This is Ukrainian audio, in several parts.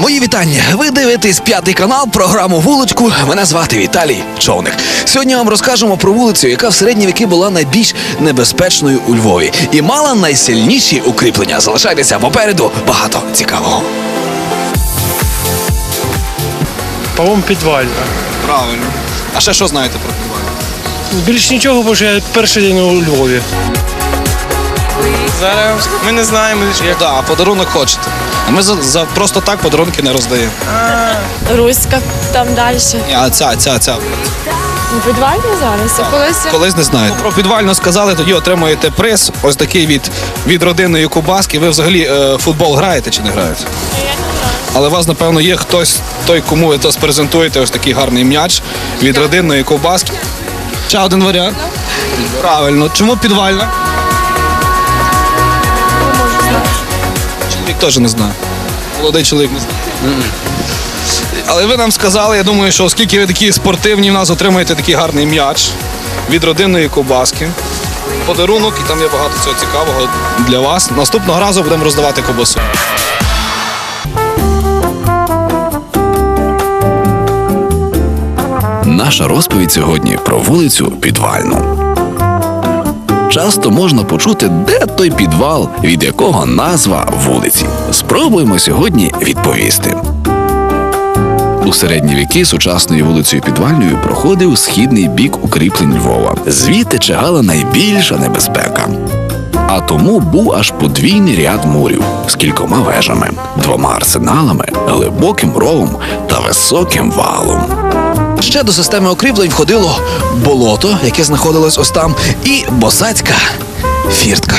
Мої вітання. Ви дивитесь п'ятий канал, програму Вуличку. Мене звати Віталій Човник. Сьогодні вам розкажемо про вулицю, яка в середні віки була найбільш небезпечною у Львові і мала найсильніші укріплення. Залишайтеся попереду багато цікавого. По-моєму, підвальна. Правильно. А ще що знаєте про підвал? Більш нічого, бо ж я перший день у Львові. Зараз ми не знаємо, як Да, подарунок хочете. А ми за, за просто так подарунки не роздаємо. Руська там далі. Ні, А ця, ця, ця. Ну, Підвальні зараз. А колись Колись не знаєте. Про підвальну сказали, тоді отримуєте приз. Ось такий від, від родинної Кубаски. Ви взагалі е, футбол граєте чи не граєте? Але у вас, напевно, є хтось, той, кому ви то спрезентуєте ось такий гарний м'яч від родинної ковбаски. Ще один варіант. Правильно. Чому підвальна? Чоловік теж не знає. Молодий чоловік не знає. Але ви нам сказали, я думаю, що оскільки ви такі спортивні, в нас отримаєте такий гарний м'яч від родинної ковбаски. Подарунок, і там є багато цього цікавого для вас. Наступного разу будемо роздавати ковбасу. Наша розповідь сьогодні про вулицю Підвальну. Часто можна почути, де той підвал, від якого назва вулиці. Спробуємо сьогодні відповісти. У середні віки сучасною вулицею Підвальною проходив східний бік укріплень Львова. Звідти чагала найбільша небезпека. А тому був аж подвійний ряд мурів з кількома вежами, двома арсеналами, глибоким ровом та високим валом. Ще до системи укріплень входило болото, яке знаходилось ось там, і босацька фіртка.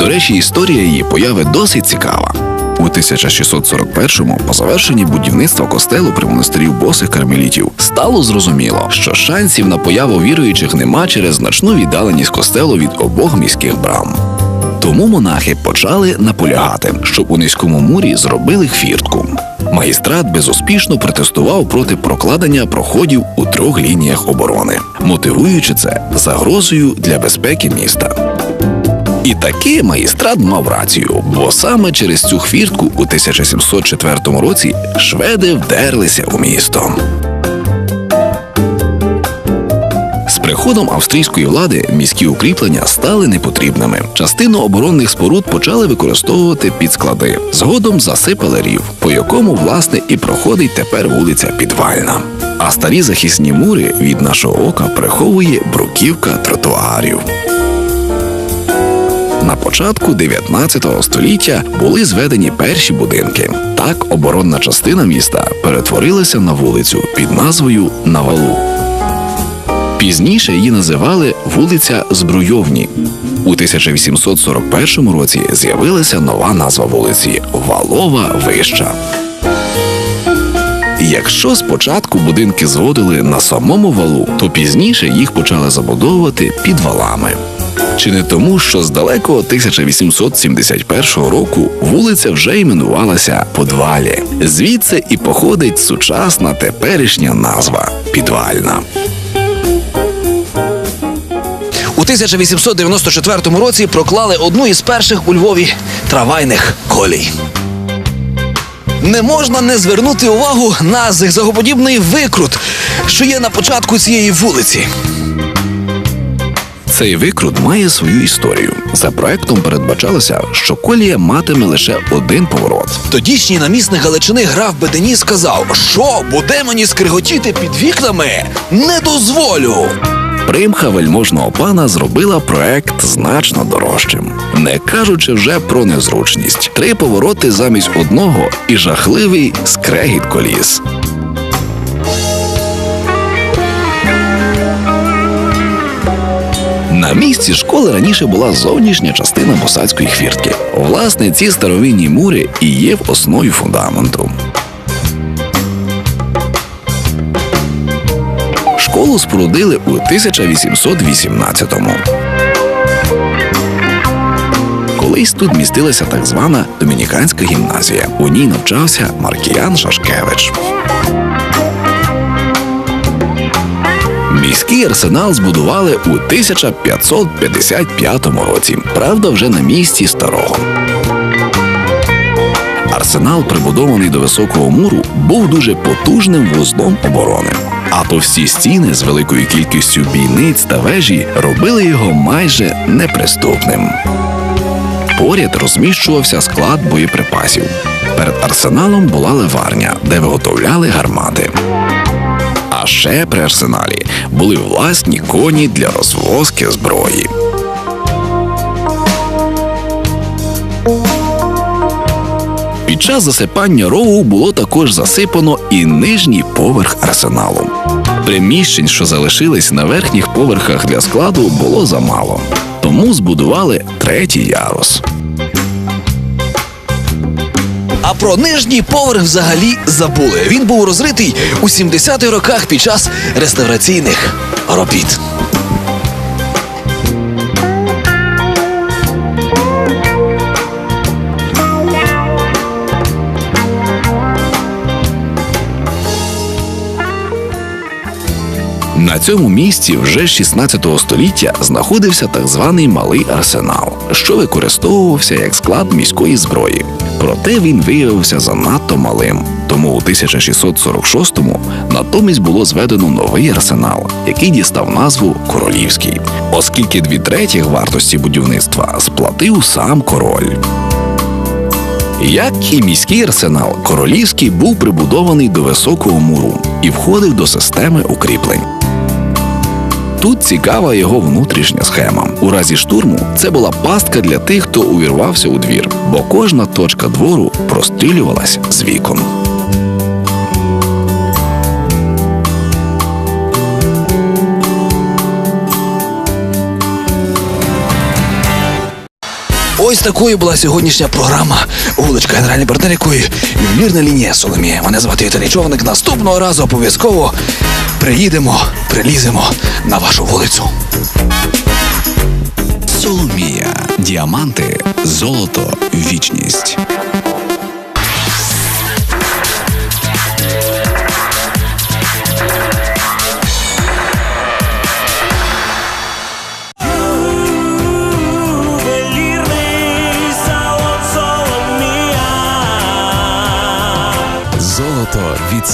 До речі, історія її появи досить цікава. У 1641-му, по завершенні будівництва костелу при монастирі босих кармелітів, стало зрозуміло, що шансів на появу віруючих нема через значну віддаленість костелу від обох міських брам. Тому монахи почали наполягати, щоб у низькому мурі зробили хвіртку. Магістрат безуспішно протестував проти прокладення проходів у трьох лініях оборони, мотивуючи це загрозою для безпеки міста. І таки магістрат мав рацію, бо саме через цю хвіртку у 1704 році шведи вдерлися у місто. Приходом австрійської влади міські укріплення стали непотрібними. Частину оборонних споруд почали використовувати під склади. Згодом засипали рів, по якому власне і проходить тепер вулиця Підвальна. А старі захисні мури від нашого ока приховує бруківка тротуарів. На початку 19 століття були зведені перші будинки. Так оборонна частина міста перетворилася на вулицю під назвою Навалу. Пізніше її називали вулиця Збруйовні. У 1841 році з'явилася нова назва вулиці Валова Вища. Якщо спочатку будинки зводили на самому валу, то пізніше їх почали забудовувати під валами. Чи не тому, що з далекого 1871 року вулиця вже іменувалася Подвалі. Звідси і походить сучасна теперішня назва Підвальна. 1894 році проклали одну із перших у Львові трамвайних колій. Не можна не звернути увагу на зигзагоподібний викрут, що є на початку цієї вулиці. Цей викрут має свою історію. За проектом передбачалося, що колія матиме лише один поворот. Тодішній намісник Галичини граф Беденіс сказав, що буде мені скриготіти під вікнами, не дозволю. Примха вельможного пана зробила проект значно дорожчим, не кажучи вже про незручність. Три повороти замість одного і жахливий скрегіт коліс. На місці школи раніше була зовнішня частина босацької хвіртки. Власне, ці старовинні мури і є в основі фундаменту. Спорудили у 1818-му. Колись тут містилася так звана домініканська гімназія. У ній навчався Маркіян Шашкевич. Міський арсенал збудували у 1555 році, правда, вже на місці старого. Арсенал, прибудований до високого муру, був дуже потужним вузлом оборони. А товсті стіни з великою кількістю бійниць та вежі робили його майже неприступним. Поряд розміщувався склад боєприпасів. Перед арсеналом була ливарня, де виготовляли гармати. А ще при арсеналі були власні коні для розвозки зброї. Під час засипання рову було також засипано і нижній поверх арсеналу. Приміщень, що залишились на верхніх поверхах для складу, було замало, тому збудували третій ярус. А про нижній поверх взагалі забули. Він був розритий у 70-х роках під час реставраційних робіт. На цьому місці вже з 16 століття знаходився так званий малий арсенал, що використовувався як склад міської зброї. Проте він виявився занадто малим. Тому у 1646-му натомість було зведено новий арсенал, який дістав назву Королівський, оскільки дві третіх вартості будівництва сплатив сам король. Як і міський арсенал, королівський був прибудований до високого муру і входив до системи укріплень. Тут цікава його внутрішня схема. У разі штурму це була пастка для тих, хто увірвався у двір, бо кожна точка двору прострілювалась з вікон. Ось такою була сьогоднішня програма. Вуличка генеральний партнер якої ювелірна лінія Соломія. Мене звати Віталій Човник. Наступного разу обов'язково приїдемо, приліземо на вашу вулицю. Соломія. Діаманти, золото, вічність.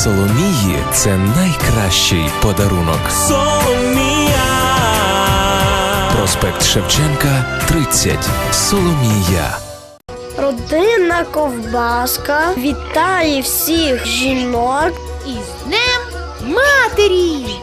Соломії це найкращий подарунок. Соломія. Проспект Шевченка, 30. Соломія. Родинна ковбаска вітає всіх жінок із Днем Матері!